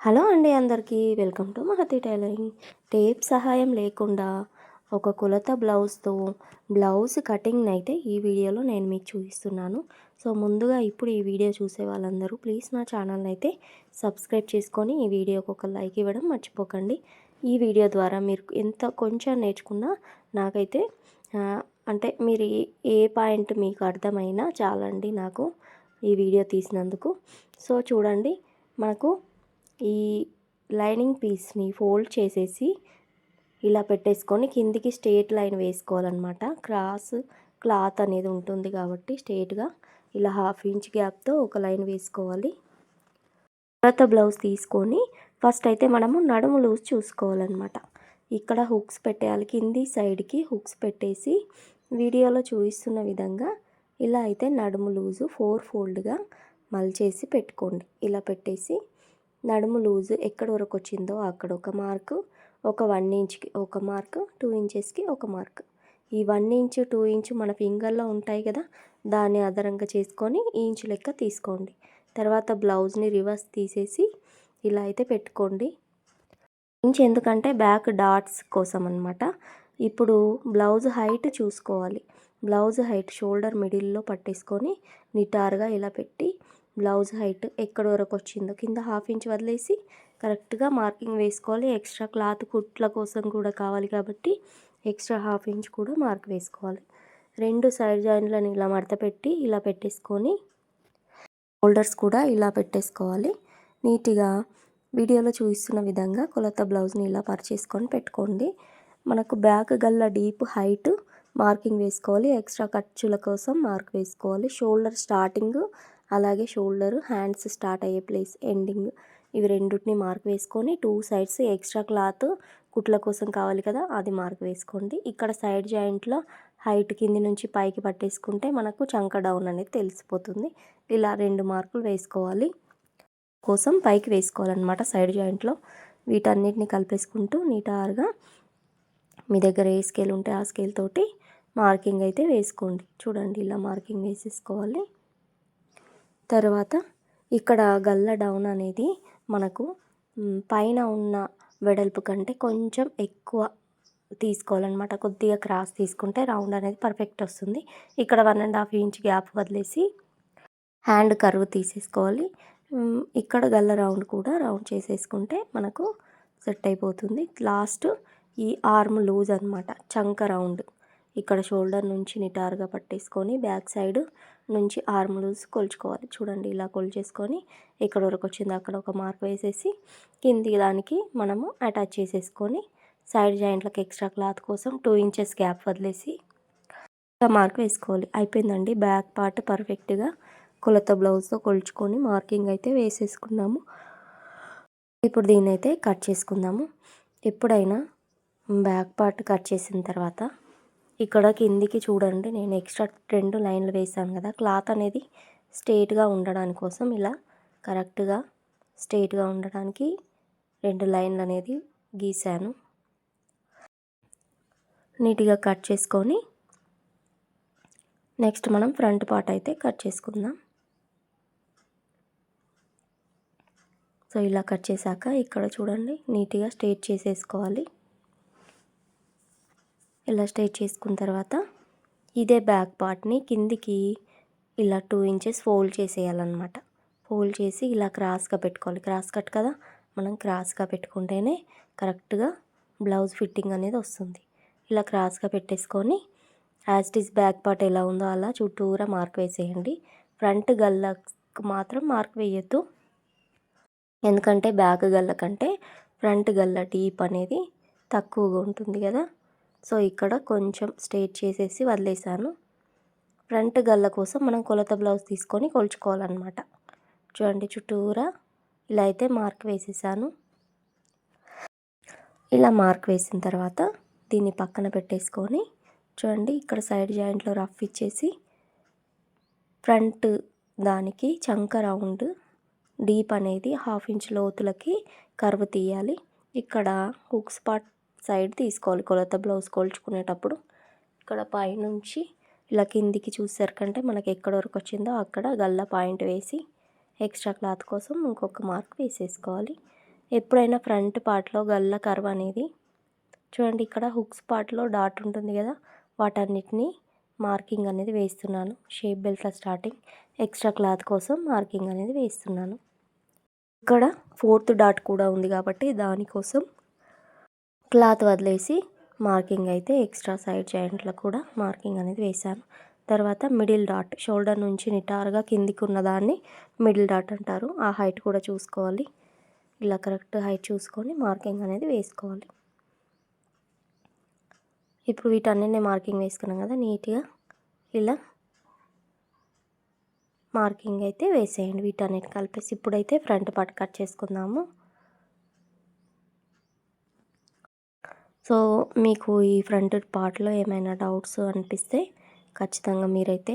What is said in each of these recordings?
Hello అండి అందరికీ welcome to Mahathi tailoring. Tape సహాయం లేకుండా ఒక కొలత బ్లౌజ్తో బ్లౌజ్ కటింగ్ అయితే ఈ వీడియోలో నేను మీకు చూపిస్తున్నాను. సో ముందుగా ఇప్పుడు ఈ వీడియో చూసే వాళ్ళందరూ ప్లీజ్ నా ఛానల్ని అయితే సబ్స్క్రైబ్ చేసుకొని ఈ వీడియోకి ఒక లైక్ ఇవ్వడం మర్చిపోకండి. ఈ వీడియో ద్వారా మీరు ఎంత కొంచెం నేర్చుకున్నా నాకైతే అంటే మీరు ఏ పాయింట్ మీకు అర్థమైనా చాలండి నాకు ఈ వీడియో తీసినందుకు. సో చూడండి మనకు ఈ లైనింగ్ పీస్ని ఫోల్డ్ చేసేసి ఇలా పెట్టేసుకొని కిందికి స్ట్రేట్ లైన్ వేసుకోవాలన్నమాట. క్రాస్ క్లాత్ అనేది ఉంటుంది కాబట్టి స్ట్రేట్గా ఇలా హాఫ్ ఇంచ్ గ్యాప్తో ఒక లైన్ వేసుకోవాలి. తర్వాత బ్లౌజ్ తీసుకొని ఫస్ట్ అయితే మనము నడుము లూజ్ చూసుకోవాలన్నమాట. ఇక్కడ హుక్స్ పెట్టేయాలి. కింది సైడ్కి హుక్స్ పెట్టేసి వీడియోలో చూపిస్తున్న విధంగా ఇలా అయితే నడుము లూజు ఫోర్ ఫోల్డ్గా మలిచేసి పెట్టుకోండి. ఇలా పెట్టేసి నడుము లూజు ఎక్కడి వరకు వచ్చిందో అక్కడ ఒక మార్కు ఒక వన్ ఇంచ్కి ఒక మార్క్ టూ ఇంచెస్కి ఒక మార్క్. ఈ వన్ ఇంచ్ టూ ఇంచ్ మన ఫింగర్లో ఉంటాయి కదా దాన్ని అదనంగా చేసుకొని ఇంచు లెక్క తీసుకోండి. తర్వాత బ్లౌజ్ని రివర్స్ తీసేసి ఇలా అయితే పెట్టుకోండి. ఇంచ్ ఎందుకంటే బ్యాక్ డాట్స్ కోసం అనమాట ఇప్పుడు బ్లౌజ్ హైట్ చూసుకోవాలి. బ్లౌజ్ హైట్ షోల్డర్ మిడిల్లో పట్టేసుకొని నిటారుగా ఇలా పెట్టి బ్లౌజ్ హైట్ ఎక్కడ వరకు వచ్చిందో కింద హాఫ్ ఇంచ్ వదిలేసి కరెక్ట్గా మార్కింగ్ వేసుకోవాలి. ఎక్స్ట్రా క్లాత్ కుట్ల కోసం కూడా కావాలి కాబట్టి ఎక్స్ట్రా హాఫ్ ఇంచ్ కూడా మార్క్ వేసుకోవాలి. రెండు సైడ్ జాయింట్లను ఇలా మడత పెట్టి ఇలా పెట్టేసుకొని షోల్డర్స్ కూడా ఇలా పెట్టేసుకోవాలి. నీట్గా వీడియోలో చూపిస్తున్న విధంగా కొలత బ్లౌజ్ని ఇలా పరిచేసుకొని పెట్టుకోండి. మనకు బ్యాక్ గల్ల డీప్ హైట్ మార్కింగ్ వేసుకోవాలి. ఎక్స్ట్రా ఖర్చుల కోసం మార్క్ వేసుకోవాలి. షోల్డర్ స్టార్టింగ్ అలాగే షోల్డర్ హ్యాండ్స్ స్టార్ట్ అయ్యే ప్లేస్ ఎండింగ్ ఇవి రెండింటిని మార్క్ వేసుకొని టూ సైడ్స్ ఎక్స్ట్రా క్లాత్ కుట్ల కోసం కావాలి కదా అది మార్క్ వేసుకోండి. ఇక్కడ సైడ్ జాయింట్లో హైట్ కింది నుంచి పైకి పట్టేసుకుంటే మనకు చంక డౌన్ అనేది తెలిసిపోతుంది. ఇలా రెండు మార్కులు వేసుకోవాలి. కోసం పైకి వేసుకోవాలన్నమాట సైడ్ జాయింట్లో. వీటన్నిటిని కలిపేసుకుంటూ నీటారుగా మీ దగ్గర ఏ స్కేల్ ఉంటే ఆ స్కేల్ తోటి మార్కింగ్ అయితే వేసుకోండి. చూడండి ఇలా మార్కింగ్ వేసేసుకోవాలి. తర్వాత ఇక్కడ గల్ల డౌన్ అనేది మనకు పైన ఉన్న వెడల్పు కంటే కొంచెం ఎక్కువ తీసుకోవాలన్నమాట. కొద్దిగా క్రాస్ తీసుకుంటే రౌండ్ అనేది పర్ఫెక్ట్ వస్తుంది. ఇక్కడ one and half inch gap వదిలేసి హ్యాండ్ కర్వ్ తీసేసుకోవాలి. ఇక్కడ గల్ల రౌండ్ కూడా రౌండ్ చేసేసుకుంటే మనకు సెట్ అయిపోతుంది. లాస్ట్ ఈ ఆర్మ్ లూజ్ అనమాట చంక రౌండ్ ఇక్కడ షోల్డర్ నుంచి నిటారుగా పట్టేసుకొని బ్యాక్ సైడ్ నుంచి ఆర్మ్ లూజ్ కొలుచుకోవాలి. చూడండి ఇలా కొలిచేసుకొని ఎక్కడ వరకు వచ్చింది. అక్కడ ఒక మార్క్ వేసేసి కింది దానికి మనము అటాచ్ చేసేసుకొని సైడ్ జాయింట్లకు ఎక్స్ట్రా క్లాత్ కోసం టూ ఇంచెస్ గ్యాప్ వదిలేసి మార్క్ వేసుకోవాలి. అయిపోయిందండి. బ్యాక్ పార్ట్ పర్ఫెక్ట్గా కొలత బ్లౌజ్తో కొలుచుకొని మార్కింగ్ అయితే వేసేసుకున్నాము. ఇప్పుడు దీన్ని అయితే కట్ చేసుకుందాము. ఎప్పుడైనా బ్యాక్ పార్ట్ కట్ చేసిన తర్వాత ఇక్కడ కిందికి చూడండి నేను ఎక్స్ట్రా రెండు లైన్లు వేసాను కదా. క్లాత్ అనేది స్ట్రేట్గా ఉండడానికి కోసం ఇలా కరెక్ట్గా స్ట్రేట్గా ఉండడానికి రెండు లైన్లు అనేది గీసాను నీట్గా కట్ చేసుకొని నెక్స్ట్ మనం ఫ్రంట్ పార్ట్ అయితే కట్ చేసుకుందాం. సో ఇలా కట్ చేశాక ఇక్కడ చూడండి నీట్గా స్ట్రేట్ చేసేసుకోవాలి. ఇలా స్ట్రైట్ చేసుకున్న తర్వాత ఇదే బ్యాక్ పార్ట్ని కిందికి ఇలా టూ ఇంచెస్ ఫోల్డ్ చేసేయాలన్నమాట. ఫోల్డ్ చేసి ఇలా క్రాస్గా పెట్టుకోవాలి. క్రాస్ కట్ కదా? మనం క్రాస్గా పెట్టుకుంటేనే కరెక్ట్గా బ్లౌజ్ ఫిట్టింగ్ అనేది వస్తుంది. ఇలా క్రాస్గా పెట్టేసుకొని as it is back part ఎలా ఉందో అలా చుట్టూరా మార్క్ వేసేయండి. ఫ్రంట్ గల్లకు మాత్రం మార్క్ వేయొద్దు. ఎందుకంటే బ్యాక్ గల్ల కంటే ఫ్రంట్ గల్ల డీప్ అనేది తక్కువగా ఉంటుంది కదా? సో ఇక్కడ కొంచెం స్ట్రేట్ చేసేసి వదిలేసాను. ఫ్రంట్ గల్ల కోసం మనం కొలత బ్లౌజ్ తీసుకొని కొలుచుకోవాలన్నమాట. చూడండి చుట్టూరా ఇలా అయితే మార్క్ వేసేసాను. ఇలా మార్క్ వేసిన తర్వాత దీన్ని పక్కన పెట్టేసుకొని చూడండి ఇక్కడ సైడ్ జాయింట్లో రఫ్ ఇచ్చేసి ఫ్రంట్ దానికి చంక రౌండ్ డీప్ అనేది హాఫ్ ఇంచ్ లోతులకి కర్వ్ తీయాలి. ఇక్కడ హుక్ స్పాట్ సైడ్ తీసుకోవాలి. కొలత బ్లౌజ్ కొలుచుకునేటప్పుడు ఇక్కడ పైనుంచి ఇలా కిందికి చూసారుకంటే మనకి ఎక్కడ వరకు వచ్చిందో అక్కడ గల్ల పాయింట్ వేసి ఎక్స్ట్రా క్లాత్ కోసం ఇంకొక మార్క్ వేసేసుకోవాలి. ఎప్పుడైనా ఫ్రంట్ పార్ట్లో గల్ల కర్వ్ అనేది చూడండి ఇక్కడ హుక్స్ పార్ట్లో డాట్ ఉంటుంది కదా వాటన్నిటిని మార్కింగ్ అనేది వేస్తున్నాను. షేప్ బెల్ట్ల స్టార్టింగ్ ఎక్స్ట్రా క్లాత్ కోసం మార్కింగ్ అనేది వేస్తున్నాను. ఇక్కడ ఫోర్త్ డాట్ కూడా ఉంది కాబట్టి దానికోసం క్లాత్ వదిలేసి మార్కింగ్ అయితే ఎక్స్ట్రా సైడ్ జాయింట్లో కూడా మార్కింగ్ అనేది వేశాను. తర్వాత మిడిల్ డాట్ షోల్డర్ నుంచి నిటారుగా కిందికి ఉన్నదాన్ని మిడిల్ డాట్ అంటారు. ఆ హైట్ కూడా చూసుకోవాలి. ఇలా కరెక్ట్ హైట్ చూసుకొని మార్కింగ్ అనేది వేసుకోవాలి. ఇప్పుడు వీటన్నిటిని మార్కింగ్ వేసుకున్నాం కదా నీట్గా ఇలా మార్కింగ్ అయితే వేసేయండి. వీటన్నిటి కలిపేసి ఇప్పుడైతే ఫ్రంట్ పార్ట్ కట్ చేసుకుందాము. సో మీకు ఈ ఫ్రంట్ పార్ట్లో ఏమైనా డౌట్స్ అనిపిస్తే ఖచ్చితంగా మీరైతే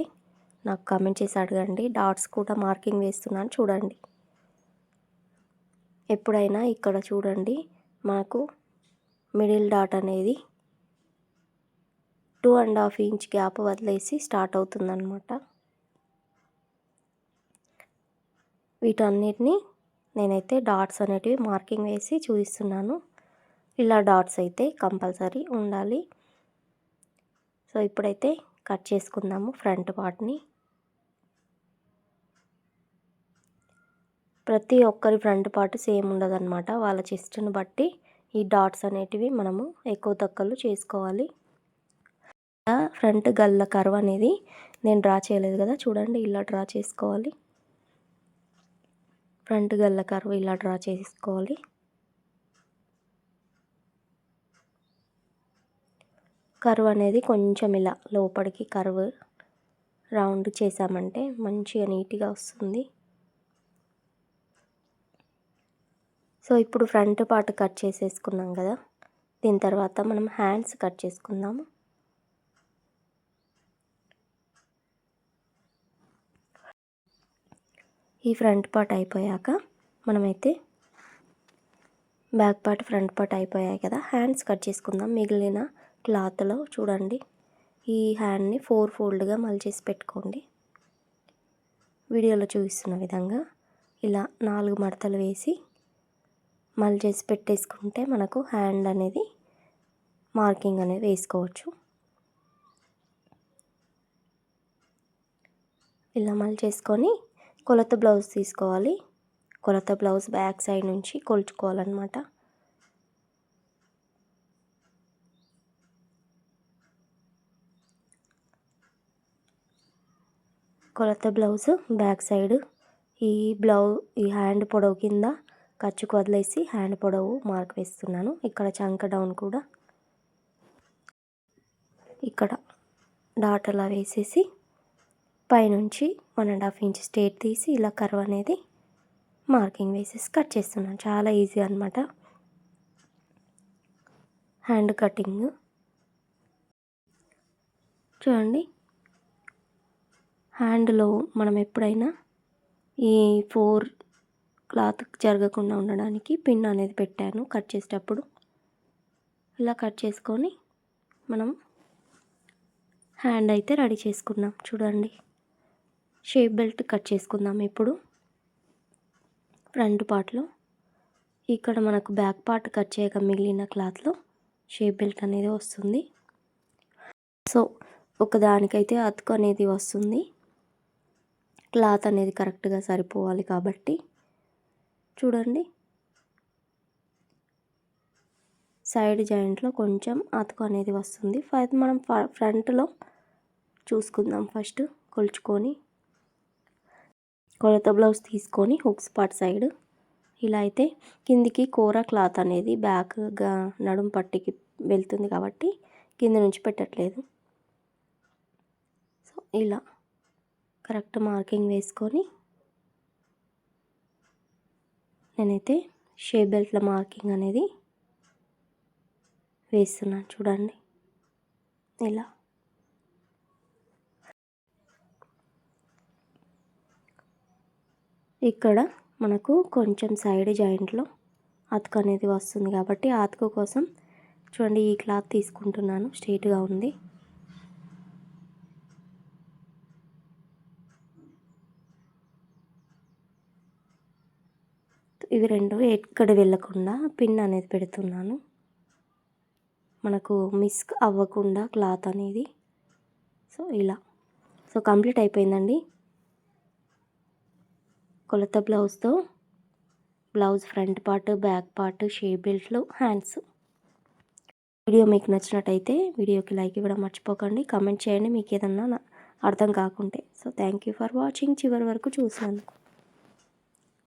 నాకు కామెంట్ చేసి అడగండి. డాట్స్ కూడా మార్కింగ్ వేస్తున్నాను చూడండి. ఎప్పుడైనా ఇక్కడ చూడండి మనకు మిడిల్ డాట్ అనేది two and half inch gap వదిలేసి స్టార్ట్ అవుతుందన్నమాట. వీటన్నిటిని నేనైతే డాట్స్ అనేటివి మార్కింగ్ వేసి చూపిస్తున్నాను. ఇలా డాట్స్ అయితే కంపల్సరీ ఉండాలి. సో ఇప్పుడైతే కట్ చేసుకుందాము ఫ్రంట్ పార్ట్ని. ప్రతి ఒక్కరి ఫ్రంట్ పార్ట్ సేమ్ ఉండదన్నమాట. వాళ్ళ చెస్ట్ని బట్టి ఈ డాట్స్ అనేటివి మనము ఎక్కువ తక్కువలు చేసుకోవాలి. ఫ్రంట్ గల్ల కర్వ్ అనేది నేను డ్రా చేయలేదు కదా. చూడండి ఇలా డ్రా చేసుకోవాలి. ఫ్రంట్ గల్ల కర్వ్ ఇలా డ్రా చేసుకోవాలి. కర్వ్ అనేది కొంచెం ఇలా లోపలికి కర్వ్ రౌండ్ చేసామంటే మంచిగా నీట్గా వస్తుంది. సో ఇప్పుడు ఫ్రంట్ పార్ట్ కట్ చేసేసుకున్నాం కదా దీని తర్వాత మనం హ్యాండ్స్ కట్ చేసుకుందాము. ఈ ఫ్రంట్ పార్ట్ అయిపోయాక మనమైతే బ్యాక్ పార్ట్ ఫ్రంట్ పార్ట్ అయిపోయాయి కదా హ్యాండ్స్ కట్ చేసుకుందాం. మిగిలిన క్లాత్లో చూడండి. ఈ హ్యాండ్ని ఫోర్ ఫోల్డ్గా మలిచేసి పెట్టుకోండి. వీడియోలో చూపిస్తున్న విధంగా ఇలా నాలుగు మడతలు వేసి మళ్ళీ చేసి పెట్టేసుకుంటే మనకు హ్యాండ్ అనేది మార్కింగ్ అనేది వేసుకోవచ్చు. ఇలా మళ్ళీ చేసుకొని కొలత బ్లౌజ్ తీసుకోవాలి. కొలత బ్లౌజ్ బ్యాక్ సైడ్ నుంచి కొలుచుకోవాలన్నమాట. కొలత బ్లౌజ్ బ్యాక్ సైడ్. ఈ బ్లౌజ్ ఈ హ్యాండ్ పొడవు కింద ఖర్చుకు వదిలేసి హ్యాండ్ పొడవు మార్క్ వేస్తున్నాను. ఇక్కడ చంక డౌన్ కూడా. ఇక్కడ డాట్ అలా వేసేసి పైనుంచి one and half inch straight తీసి ఇలా కర్వ్ అనేది మార్కింగ్ వేసేసి కట్ చేస్తున్నాను. చాలా ఈజీ అనమాట హ్యాండ్ కటింగ్. చూడండి హ్యాండ్లో మనం ఎప్పుడైనా ఈ ఫోర్ క్లాత్ జరగకుండా ఉండడానికి పిన్ అనేది పెట్టాను కట్ చేసేటప్పుడు. ఇలా కట్ చేసుకొని మనం హ్యాండ్ అయితే రెడీ చేసుకున్నాం చూడండి. షేప్ బెల్ట్ కట్ చేసుకుందాం ఇప్పుడు. ఫ్రంట్ పార్ట్లో. ఇక్కడ మనకు బ్యాక్ పార్ట్ కట్ చేయక మిగిలిన క్లాత్లో షేప్ బెల్ట్ అనేది వస్తుంది. సో ఒకదానికైతే అతుకు అనేది వస్తుంది. క్లాత్ అనేది కరెక్ట్గా సరిపోవాలి కాబట్టి చూడండి. సైడ్ జాయింట్లో కొంచెం అతుకు అనేది వస్తుంది. ఫస్ట్ మనం ఫ్రంట్లో చూసుకుందాం ఫస్ట్ కొలుచుకొని. కొలత బ్లౌజ్ తీసుకొని హుక్స్ పార్ట్ సైడ్. ఇలా అయితే కిందికి కూర క్లాత్ అనేది బ్యాక్గా నడుం పట్టికి వెళ్తుంది కాబట్టి కింద నుంచి పెట్టట్లేదు. సో ఇలా. కరెక్ట్ మార్కింగ్ వేసుకొని నేనైతే షే బెల్ట్ల మార్కింగ్ అనేది వేస్తున్నాను. చూడండి. ఇలా. ఇక్కడ మనకు కొంచెం సైడ్ జాయింట్లో అతుకు అనేది వస్తుంది కాబట్టి అతుకు కోసం చూడండి ఈ క్లాత్ తీసుకుంటున్నాను. స్ట్రైట్గా ఉంది. ఇవి రెండు ఎక్కడ వెళ్ళకుండా పిన్ అనేది పెడుతున్నాను. మనకు మిస్ అవ్వకుండా క్లాత్ అనేది. సో ఇలా. సో కంప్లీట్ అయిపోయిందండి. కొలత బ్లౌజ్తో blouse front part back part shape బెల్ట్లు hands. Video మీకు నచ్చినట్టయితే వీడియోకి లైక్ ఇవ్వడం మర్చిపోకండి. కామెంట్ చేయండి. మీకు ఏదన్నా అర్థం కాకుంటే. So thank you for watching. చివరి వరకు చూసినందుకు.